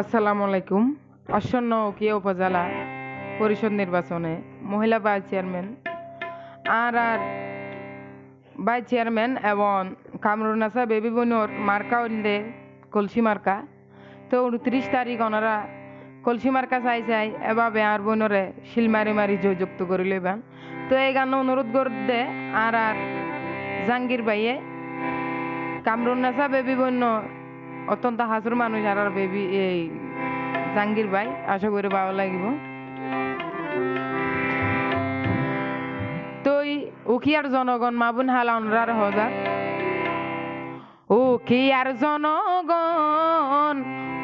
আসসালামু আলাইকুম। আসন্ন উকিয়া উপজেলা পরিষদ নির্বাচনে মহিলা ভাইস চেয়ারম্যান আর আর ভাইস চেয়ারম্যান এবং কামরুনাসা বেবি বনুর মার্কা উল্লে কলসি মার্কা। তো উনত্রিশ তারিখ ওনারা কলসি মার্কা চাই চাই এভাবে আর বনরে শিল মারি মারি জয়যুক্ত করে লইবান। তো এই গান অনুরোধ করে দে আর আর জাহাঙ্গীর ভাইয়ে কামরুনাসা বেবি বন্য অত্যন্ত হাসুর মানুষ আর আর বেবি এই জাহাঙ্গীর ভাই। আশা করি ভালো লাগিব। তো উকিয়ার জনগণ মাবুন হালানরার হজার উকিয়ার জনগণ,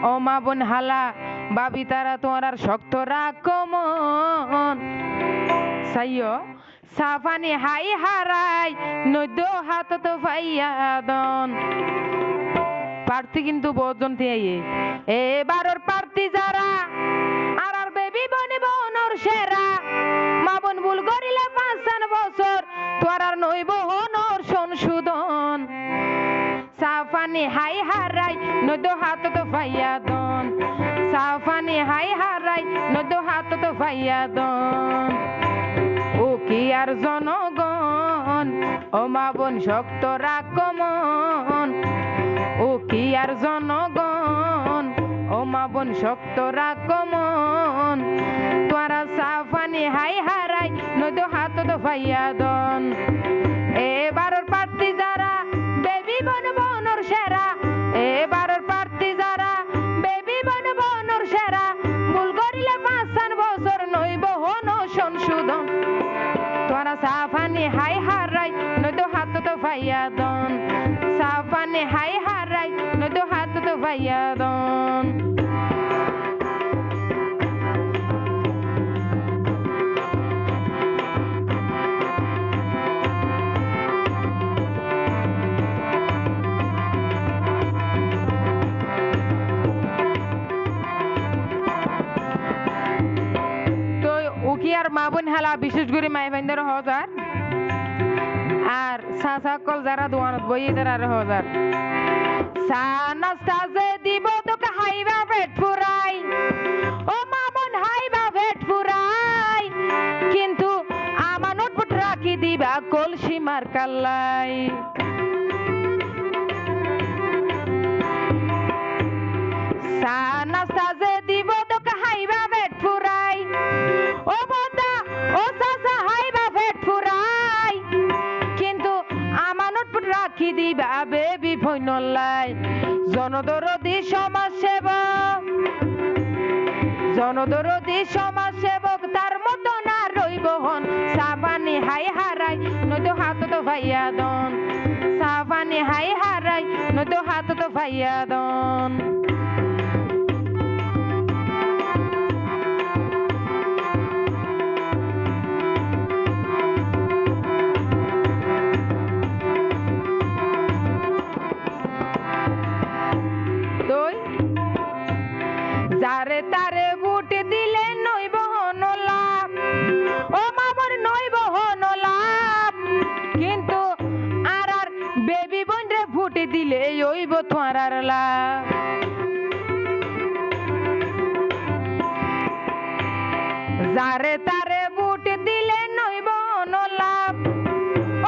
ও মাবুন হালা, বাবি তারা তোমার শক্ত রাকমন সাইয় সাফানি হাই হারাই, নদ্য হাত তো ফাইয়া দন। প্রার্থী কিন্তু বহুজন তিয়াইয়ে এবারর প্রার্থী যারা, আর আর বেবি বনি বনর সেরা। মা বোন ভুল করিলে পাঁচান বছর, তোর আর নইব হনর সংশোধন। সাফানি হাই হারাই নদ্য হাত তো ফাইয়া দন। সাফানি হাই হারাই নদ্য হাত তো ফাইয়া দন। ও কি আর জনগণ, ও মা বোন শক্ত রাকমন ও কি আর জনগণ? ও মা বোন, শক্ত রাকমন তোরা সাফানি, হাই হারাই নদ হাত তো ফাইয়া দন। এবারর প্রার্থী যারা, বেবি বন বনর সেরা। এবারর প্রার্থী যারা, বেবি বন বনর সেরা। ভুল করিলে পাঁচান বছর নইব হন সংশোধন। তোরা সাফানি, হাই হারাই দন তো উকিয়ার মা বোন হেলা বিশেষ করে মাই বাইন্দার হজার আর চা চা কল যারা দোকানত বই তার হজার চা নাস্তা কলসি মার কাল্লাই। নাস্তা দিব তোকে হাইবা পেট ফুরাই। ও ও চাচা হাইবা পেট ফুরাই। কিন্তু আমানত রাখি দিবা বেবি ভৈনলাই জনদরদি সমাজ সেবক, জনদরদি সমাজ সেবক, তার মতো না রইব হন। সাবানি হাই হারাই নয়তো হাত তো ভাইয়া দন। সাবানি হাই হারাই নয়তো হাত তো ভাইয়া দন। দই? দিলে ওইব আর লাভ। যারে তারে বুট দিলে নইব লাভ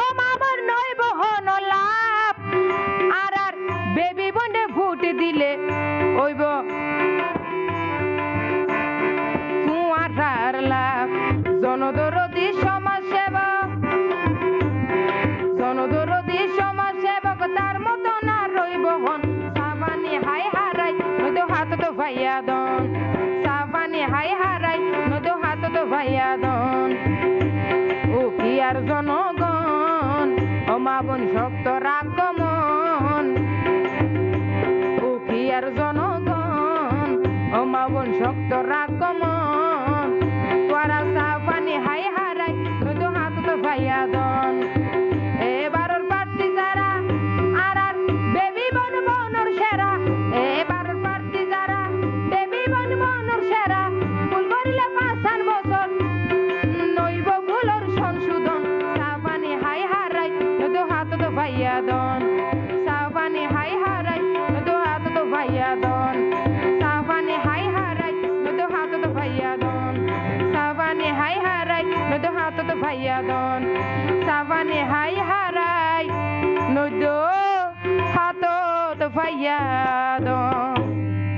ও মামর নইব লাভ আর আর বেবি বন্ডে ভুট দিলে দন সাবানি হাই হারাই নয়তো হাত তো ভাইয়া দন। ও কি আর জনগণ অমাবন শক্ত রাগমন নদ হাতত ফাইয়া দন। সাবানে হাই হারাই নদ হাতত ফাইয়া দন।